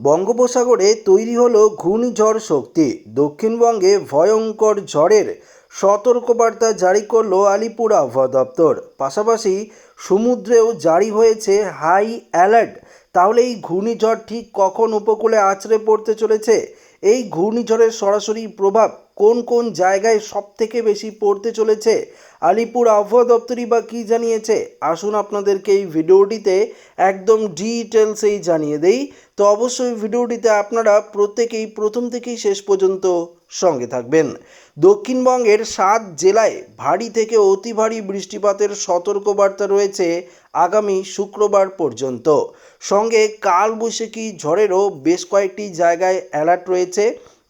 বঙ্গোপসাগরে তৈরি হলো ঘূর্ণিঝড় শক্তি। দক্ষিণবঙ্গে ভয়ঙ্কর ঝড়ের সতর্কবার্তা জারি করল আলিপুর আবহাওয়া দপ্তর। পাশাপাশি সমুদ্রেও জারি হয়েছে হাই অ্যালার্ট। তাহলে এই ঘূর্ণিঝড় ঠিক কখন উপকূলে আছড়ে পড়তে চলেছে? এই ঘূর্ণিঝড়ের সরাসরি প্রভাব কোন কোন জায়গায় সব থেকে বেশি পড়তে চলেছে? আলিপুর আবহাওয়া দপ্তরই বা কী জানিয়েছে? আসুন আপনাদেরকে এই ভিডিওটিতে একদম ডিটেলসেই জানিয়ে দেই। তো অবশ্যই ভিডিওটিতে আপনারা প্রত্যেকেই প্রথম থেকেই শেষ পর্যন্ত সঙ্গে থাকবেন। দক্ষিণবঙ্গের সাত জেলায় ভারী থেকে অতি ভারী বৃষ্টিপাতের সতর্কবার্তা রয়েছে আগামী শুক্রবার পর্যন্ত। সঙ্গে কালবৈশাখী ঝড়েরও বেশ কয়েকটি জায়গায় অ্যালার্ট রয়েছে,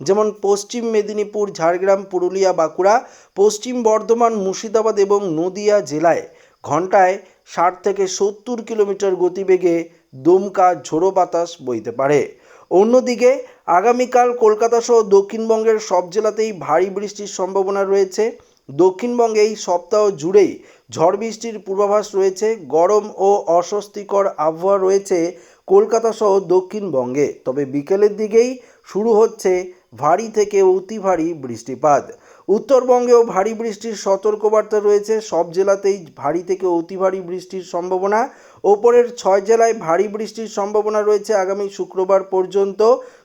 যেমন পশ্চিম মেদিনীপুর, ঝাড়গ্রাম, পুরুলিয়া, বাঁকুড়া, পশ্চিম বর্ধমান, মুর্শিদাবাদ এবং নদিয়া জেলায় ঘন্টায় ষাট থেকে সত্তর কিলোমিটার গতিবেগে দমকা ঝোড়ো বাতাস বইতে পারে। অন্যদিকে আগামীকাল কলকাতা সহ দক্ষিণবঙ্গের সব জেলাতেই ভারী বৃষ্টির সম্ভাবনা রয়েছে। দক্ষিণবঙ্গে এই সপ্তাহ জুড়েই ঝড় বৃষ্টির পূর্বাভাস রয়েছে। গরম ও অস্বস্তিকর আবহাওয়া রয়েছে কলকাতা সহ দক্ষিণবঙ্গে। তবে বিকেলের দিকেই শুরু হচ্ছে ভারী থেকে অতি ভারী বৃষ্টিপাত। উত্তরবঙ্গেও ভারী বৃষ্টির সতর্কবার্তা রয়েছে। সব জেলাতেই ভারী থেকে অতি ভারী বৃষ্টির সম্ভাবনা। ওপরের ছয় জেলায় ভারী বৃষ্টির সম্ভাবনা রয়েছে আগামী শুক্রবার পর্যন্ত।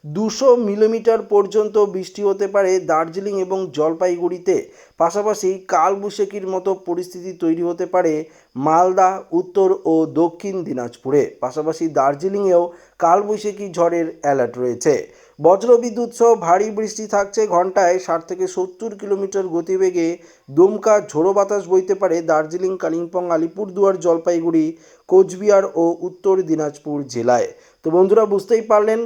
দুশো মিলিমিটার পর্যন্ত বৃষ্টি হতে পারে দার্জিলিং এবং জলপাইগুড়িতে। পাশাপাশি কালবৈশাখীর মতো পরিস্থিতি তৈরি হতে পারে মালদা, উত্তর ও দক্ষিণ দিনাজপুরে। পাশাপাশি দার্জিলিংয়েও কালবৈশাখী ঝড়ের অ্যালার্ট রয়েছে। বজ্রবিদ্যুৎ সহ ভারী বৃষ্টি থাকছে ঘন্টায় ষাট থেকে সত্তর কিলোমিটার গতিবেগে দমকা ঝোড়ো বাতাস বইতে পারে দার্জিলিং, কালিম্পং, আলিপুরদুয়ার, জলপাইগুড়ি, কোচবিহার ও উত্তর দিনাজপুর জেলায়। তো বন্ধুরা, বুঝতেই পারলেন,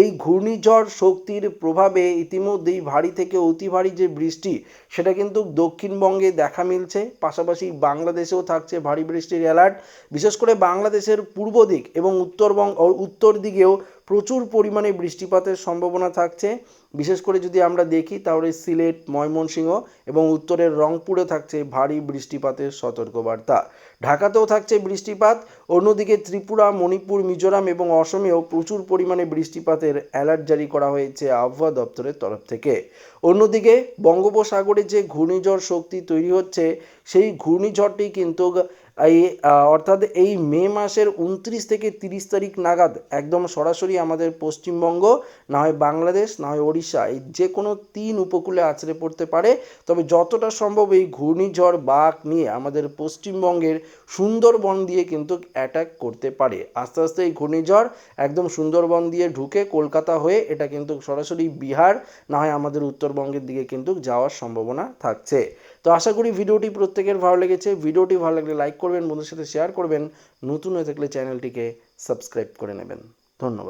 এই ঘূর্ণিঝড় শক্তির প্রভাবে ইতিমধ্যেই ভারী থেকে অতি ভারী যে বৃষ্টি, সেটা কিন্তু দক্ষিণবঙ্গে দেখা মিলছে। পাশাপাশি বাংলাদেশেও থাকছে ভারী বৃষ্টির অ্যালার্ট। বিশেষ করে বাংলাদেশের পূর্ব দিক এবং উত্তরবঙ্গ উত্তর দিকেও প্রচুর পরিমাণে বৃষ্টিপাতের সম্ভাবনা থাকছে। বিশেষ করে যদি আমরা দেখি, তাহলে সিলেট, ময়মনসিংহ এবং উত্তরের রংপুরে থাকছে ভারী বৃষ্টিপাতের সতর্কবার্তা। ঢাকাতেও থাকছে বৃষ্টিপাত, অন্যদিকে ত্রিপুরা, মণিপুর, মিজোরাম এবং অসমেও প্রচুর পরিমাণে বৃষ্টিপাতের অ্যালার্ট জারি করা হয়েছে আবহাওয়া দপ্তরের তরফ থেকে। অন্যদিকে বঙ্গোপসাগরে যে ঘূর্ণিঝড় শক্তি তৈরি হচ্ছে, সেই ঘূর্ণিঝড়টি কিন্তু এই অর্থাৎ এই মে মাসের উনত্রিশ থেকে তিরিশ তারিখ নাগাদ একদম সরাসরি আমাদের পশ্চিমবঙ্গ, না হয় বাংলাদেশ, না হয় ওড়িশা এই যে কোনো তিন উপকূলে আছড়ে পড়তে পারে। তবে যতটা সম্ভব এই ঘূর্ণিঝড়, বাঘ নিয়ে আমাদের পশ্চিমবঙ্গের সুন্দরবন দিয়ে কিন্তু অ্যাটাক করতে পারে। আস্তে আস্তে এই ঘূর্ণিঝড় একদম সুন্দরবন দিয়ে ঢুকে কলকাতা হয়ে এটা কিন্তু সরাসরি বিহার, না হয় আমাদের উত্তরবঙ্গের দিকে কিন্তু যাওয়ার সম্ভাবনা থাকছে। তো আশা করি ভিডিওটি প্রত্যেকের ভালো লেগেছে। ভিডিওটি ভালো লাগলে লাইক করবেন, বন্ধুদের সাথে শেয়ার করবেন। নতুন হয়ে থাকলে চ্যানেলটিকে সাবস্ক্রাইব করে নেবেন। ধন্যবাদ।